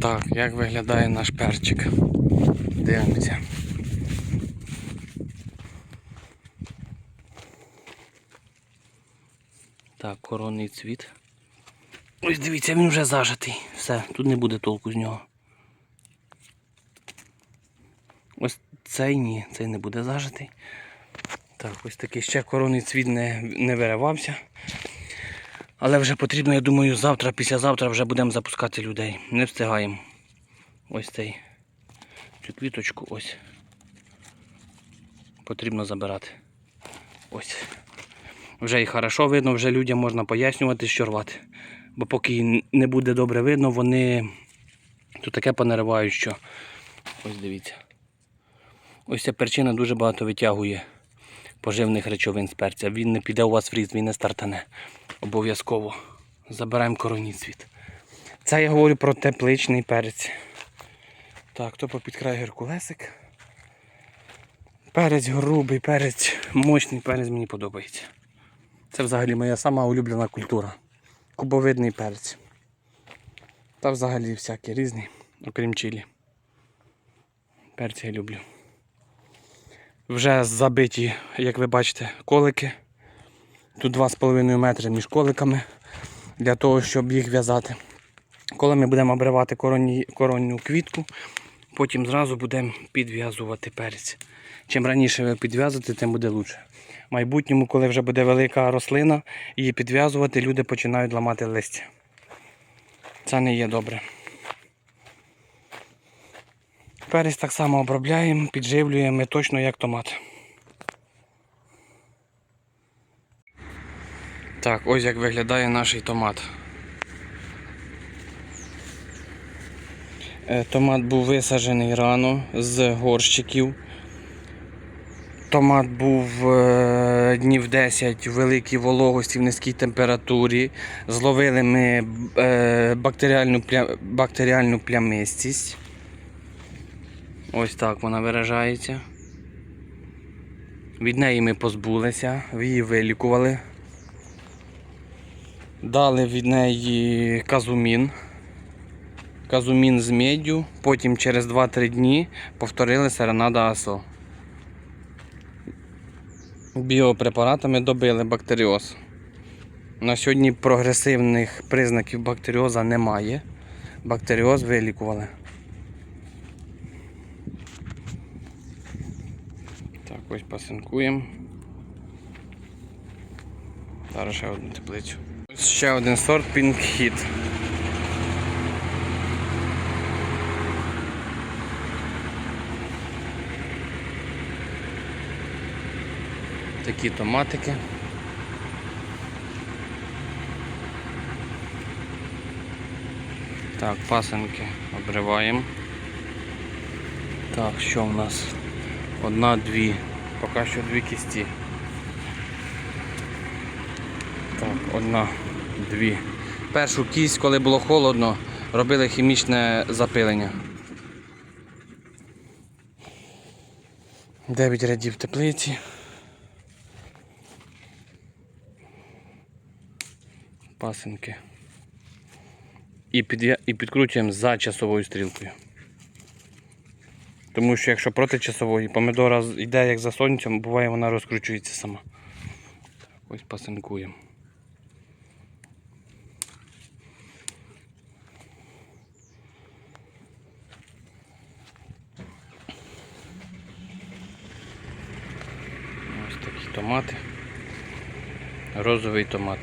Так, як виглядає наш перчик? Дивимося. Так, коронний цвіт. Ось дивіться, він вже зажатий. Все, тут не буде толку з нього. Ось цей ні, цей не буде зажатий. Так, ось такий ще коронний цвіт не, не виривався. Але вже потрібно, я думаю, завтра, післязавтра вже будемо запускати людей. Не встигаємо. Ось цей. Цю квіточку ось. Потрібно забирати. Ось. Вже і хорошо видно, вже людям можна пояснювати, що рвати. Бо поки не буде добре видно, вони тут таке понаривають, що. Ось дивіться. Ось ця перчина дуже багато витягує поживних речовин з перця. Він не піде у вас в різ, він не стартане. Обов'язково. Забираємо коронний цвіт. Це я говорю про тепличний перець. Так, то попід край геркулесик. Перець грубий, перець, мощний перець мені подобається. Це взагалі моя сама улюблена культура. Кубовидний перець. Та взагалі всякий різний, окрім чилі. Перці я люблю. Вже забиті, як ви бачите, колики. Тут 2,5 метри між коликами для того, щоб їх в'язати. Коли ми будемо обривати коронні, коронну квітку, потім зразу будемо підв'язувати перець. Чим раніше ви підв'язуєте, тим буде краще. В майбутньому, коли вже буде велика рослина, її підв'язувати, люди починають ламати листя. Це не є добре. Перець так само обробляємо, підживлюємо точно як томат. Так, ось як виглядає наш томат. Е, Томат був висаджений рано з горщиків. Томат був е, днів 10 в великій вологості, в низькій температурі. Зловили ми е, бактеріальну, бактеріальну плямистість. Ось так вона виражається. Від неї ми позбулися, її вилікували. Дали від неї казумін. Казумін з меддю. Потім через 2-3 дні повторили серенада АСО. Біопрепаратами добили бактеріоз. На сьогодні прогресивних признаків бактеріоза немає. Бактеріоз вилікували. Ось пасинкуємо. Зараз ще одну теплицю. Ось ще один сорт Pink Hit. Такі томатики. Так, пасенки обриваємо. Так, що в нас? Одна-дві. Поки що дві кісті. Так, одна, дві. Першу кість, коли було холодно, робили хімічне запилення. Дев'ять рядів теплиці. Пасенки. І, під, і підкручуємо за часовою стрілкою. Тому що якщо проти часової помидора йде як за сонцем, буває вона розкручується сама. Ось пасинкуємо. Ось такі томати. Розовий томат.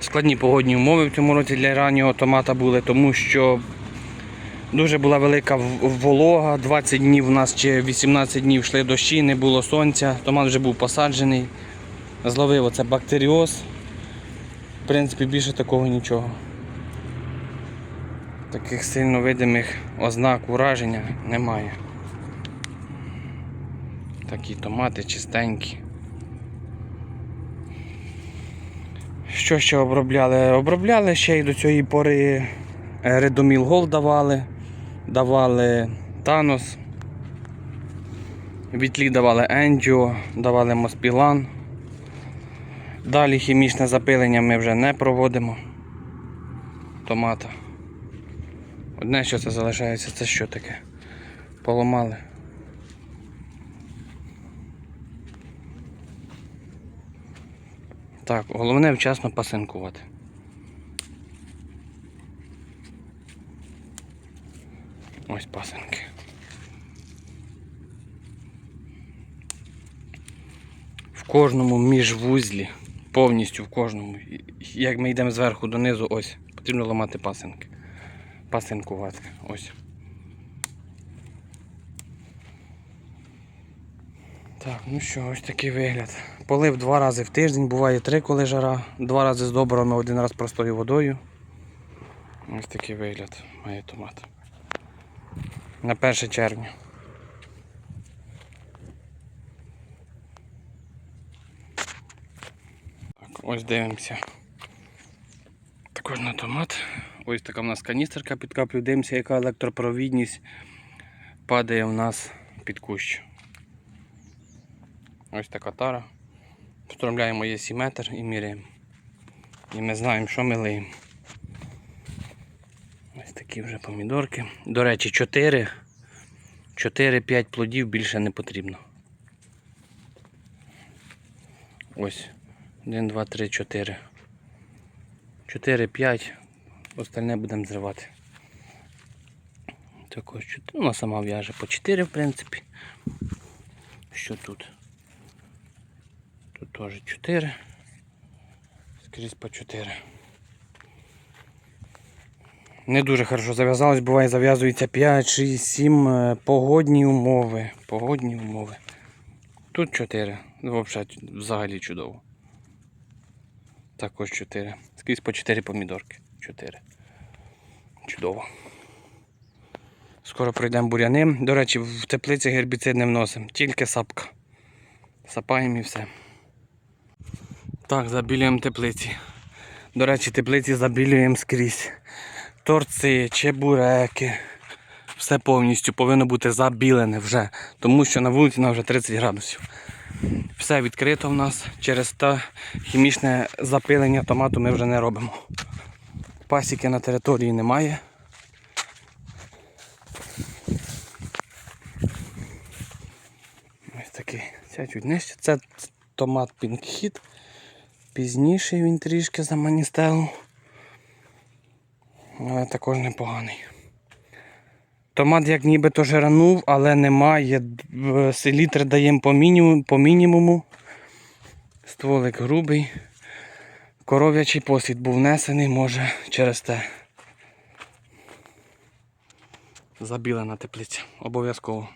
Складні погодні умови в цьому році для раннього томата були, тому що Дуже була велика волога, 20 днів у нас чи 18 днів йшли дощі, не було сонця, томат вже був посаджений. Зловив оце бактеріоз. В принципі, більше такого нічого. Таких сильно видимих ознак ураження немає. Такі томати чистенькі. Що ще обробляли? Обробляли ще й до цієї пори е, Редоміл Гол давали, давали Танос, Вітлі давали Енджіо, давали Моспілан. Далі хімічне запилення ми вже не проводимо. томата. Одне, що це залишається, це що таке? Поламали. Так, головне вчасно пасинкувати. Ось пасинки. В кожному міжвузлі, повністю в кожному. Як ми йдемо зверху донизу, ось, потрібно ламати пасинки. Пасинкувати. Ось. Так, ну що, ось такий вигляд. Полив два рази в тиждень, буває три, коли жара, два рази з добрами, один раз простою водою. Ось такий вигляд має томат. На 1 червня. Так, ось дивимося. Також на томат. Ось така в нас каністерка під каплю. Дивимося, яка електропровідність падає в нас під кущ. Ось така тара. Встромляємо є метр і міряємо. І ми знаємо, що ми лиємо. Такі вже помідорки. До речі, 4. 4-5 плодів більше не потрібно. Ось. 1, 2, 3, 4. 4, 5. Остальне будемо зривати. Також 4. Ну, вона сама в'яже по 4, в принципі. Що тут? Тут теж 4. Скрізь по 4. Не дуже хорошо зав'язалось, буває зав'язується 5, 6, 7 е, погодні умови. Погодні умови. Тут 4. Ну, взагалі, взагалі чудово. Також 4. Скрізь по 4 помідорки. 4. Чудово. Скоро пройдемо буряни. До речі, в теплиці гербіцид не вносимо, тільки сапка. Сапаємо і все. Так, забілюємо теплиці. До речі, теплиці забілюємо скрізь. Торци, чебуреки. Все повністю повинно бути забілене вже, тому що на вулиці на вже 30 градусів. Все відкрито в нас. Через те хімічне запилення томату ми вже не робимо. Пасіки на території немає. Ось такий. Чуть нижче. Це томат Hit. Пізніший він трішки за маністелу. Але також непоганий. Томат як нібито жиранув, але немає. Селітр даємо по мінімуму, по мінімуму. Стволик грубий. Коров'ячий посвід був внесений, може через те. Забілена теплиця. Обов'язково.